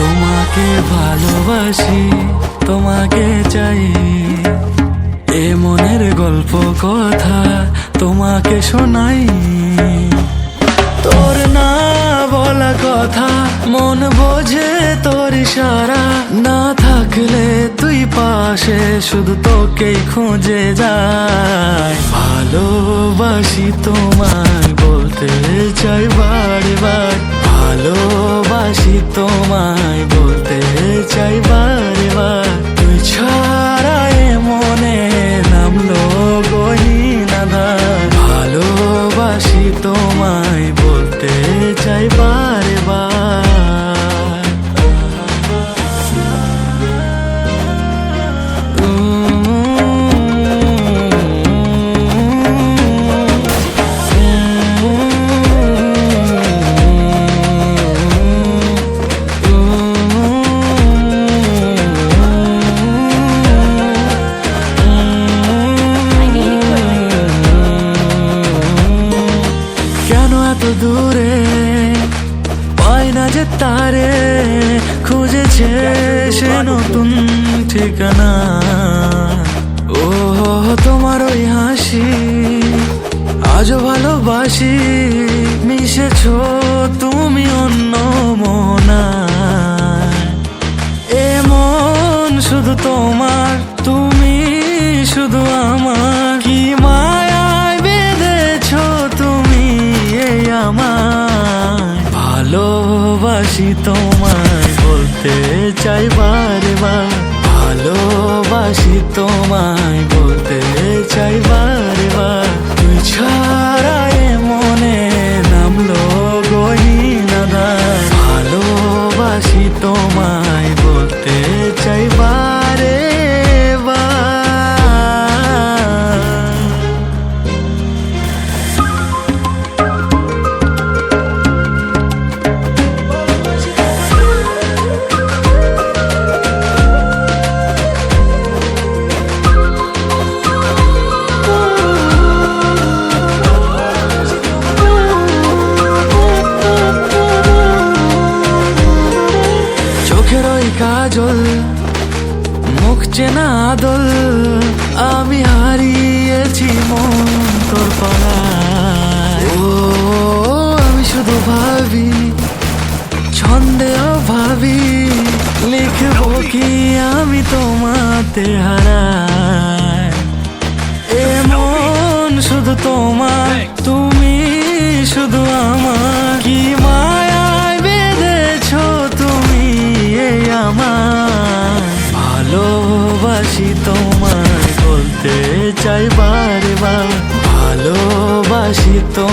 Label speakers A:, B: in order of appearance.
A: তোমাকে ভালোবাসি, তোমাকে চাই। এ মনের গল্প কথা তোমাকে শোনাই। তোর না বলা কথা, মন বোঝে তোর সারা না থাকলে তুই পাশে, শুধু তোকেই খুঁজে যায়। ভালোবাসি তোমায় বলতে চাই বারে বার ভালোবাসি তোমায় বলতে চাই যে তারে খুঁজেছে সে নতুন ঠিকানা। ও তোমার ওই হাসি, আজও ভালোবাসি, মিশেছ তুমি অন্য মনা। এমন শুধু তোমার, তুমি শুধু আমার। কি মায়ায় ভালোবাসি তোমায় বলতে চাই বারে বার। ভালোবাসি তোমায় বলতে কাজল, মুখ চেনা আদল, আমি হারিয়েছি মন তোর পাড়ায়। ও, আমি শুধু ভাবি, ছন্দে ভাবি লিখব কি আমি তোমাতে হারায়? এমন শুধু তোমার ¡Gracias!